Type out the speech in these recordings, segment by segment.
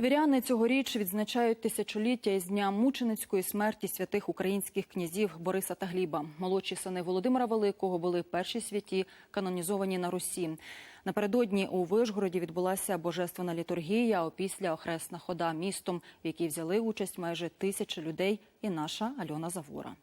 Віряни цьогоріч відзначають тисячоліття із дня мученицької смерті святих українських князів Бориса та Гліба. Молодші сини Володимира Великого були перші святі, канонізовані на Русі. Напередодні у Вишгороді відбулася божественна літургія, опісля охресна хода містом, в якій взяли участь майже тисячі людей, і наша Альона Завора.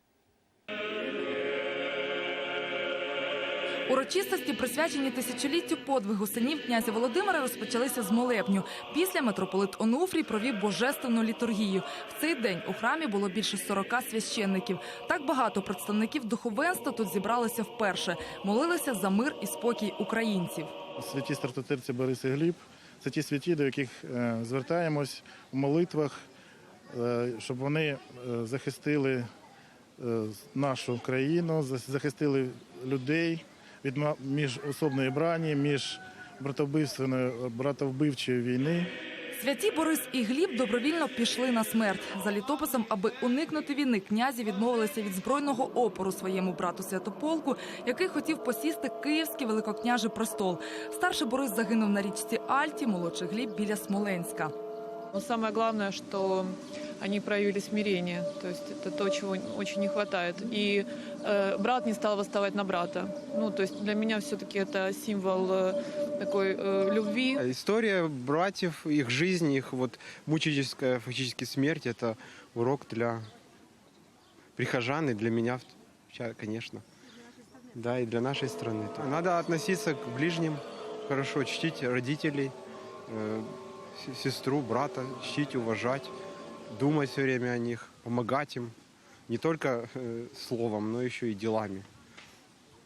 Урочистості, присвячені тисячоліттю подвигу синів князя Володимира, розпочалися з молебню. Після митрополит Онуфрій провів божественну літургію. В цей день у храмі було більше 40 священників. Так багато представників духовенства тут зібралися вперше. Молилися за мир і спокій українців. Святі стратотирці Борис і Гліб це ті святі, до яких е, звертаємось у молитвах, е, щоб вони е, захистили нашу країну, захистили людей від міжособної брані, між братовбивчої війни. Святі Борис і Гліб добровільно пішли на смерть. За літописом, аби уникнути війни, князі відмовилися від збройного опору своєму брату Святополку, який хотів посісти київський великокняжий престол. Старший Борис загинув на річці Альті, молодший Гліб біля Смоленська. Но самое главное, что они проявили смирение, то есть это то, чего очень не хватает. И э, брат не стал восставать на брата. Ну, то есть для меня все-таки это символ э, такой э, любви. История братьев, их жизнь, их вот мученическая фактически смерть – это урок для прихожан и для меня, конечно. Да, и для нашей страны. Надо относиться к ближним, хорошо чтить родителей, э, сестру, брата, чтить, уважать, думать все время о них, помогать им. Не только э, словом, но еще и делами.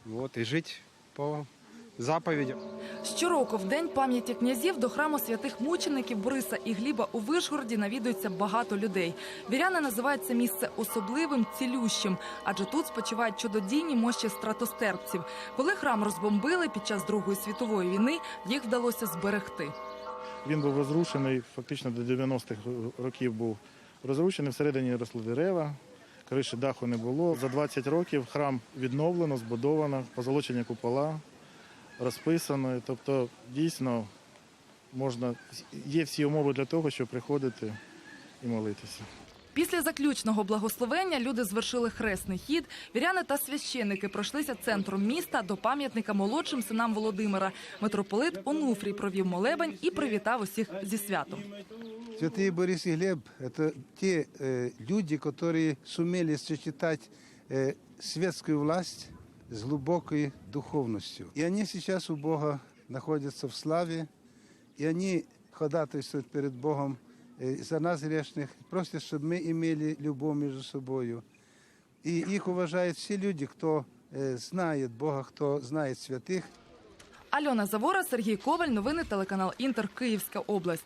Вот, и жить по заповедям. Щороку, в день пам'яті князів, до храму святих мучеників Бориса і Гліба у Вишгороді навідується багато людей. Віряни називають це місце особливим, цілющим, адже тут спочивають чудодійні мощі стратостерпців. Коли храм розбомбили під час Другої світової війни, їх вдалося зберегти. Він був розрушений, фактично до 90-х років був розрушений. Всередині росли дерева, криші даху не було. За 20 років храм відновлено, збудовано, позолочені купола, розписано. Тобто, дійсно, можна, є всі умови для того, щоб приходити і молитися. Після заключного благословення люди звершили хресний хід. Віряни та священники пройшлися центром міста до пам'ятника молодшим синам Володимира. Митрополит Онуфрій провів молебень і привітав усіх зі святом. Святые Борис и Глеб – это те э, люди, которые сумели сочетать э, светскую власть с глубокой духовностью. И они сейчас у Бога находятся в славе, и они ходатайствуют перед Богом э, за нас грешных, просят, чтобы мы имели любовь между собой. И их уважают все люди, кто э, знает Бога, кто знает святых. Альона Завора, Сергій Коваль. Новини телеканал Інтер. Київська область.